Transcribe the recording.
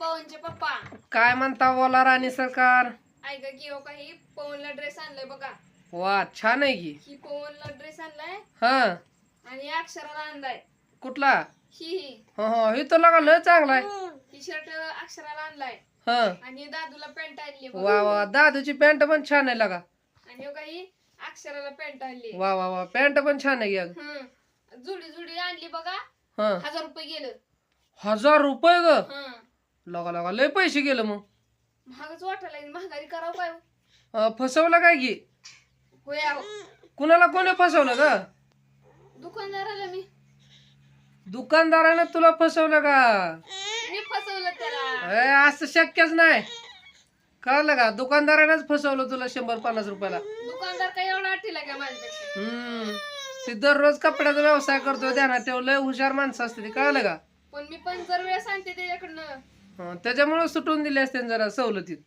पवनचे पप्पा. काय म्हणता बोला राणी सरकार? ऐका की हो काही पवनला ड्रेस आणलाय बघा. वा छान आहे की. ही पवनला ड्रेस आणलाय हा. आणि अक्षराला आणलाय. कुठला? ही ही. हो हो हे तर लगा लय चांगला आहे. ही शर्ट अक्षराला आणलाय. हा. आणि दादूला पॅन्ट आणली बघ. वा वा दादूची पॅन्ट पण छान आहे लगा. आणि हो काही अक्षराला पॅन्ट आणली. वा वा वा पॅन्ट पण छान आहे की अगं. जुडी जुडी आणली बघा. हा. हजार रुपये गेलं. हजार रुपये ग? हं. लगा लगा. लय पैसे गेलं मग. महागच वाटायला लागली. महागाई करावं काय हो? अं, फसवलं काय की? होय. कुणाला कोणी फसवलं ग? दुकानदाराला मी. दुकानदाराने तुला फसवलं का? मी फसवलं त्याला. ए, असं शक्यच नाही. कळलं का? दुकानदारानेच फसवलं तुला शंभर पन्नास रुपयाला. दुकानदार काय एवढा आठीला का माझ्यापेक्षा. हम्म. ते दररोज कपड्याचा व्यवसाय करतोय ध्यानात ठेव लय हुशार माणसं असते ते. कळलं का? पण मी पण जर वेळेस आणते त्याच्याकडनं त्याच्यामुळं सुटून दिले असते जरा सवलतीत.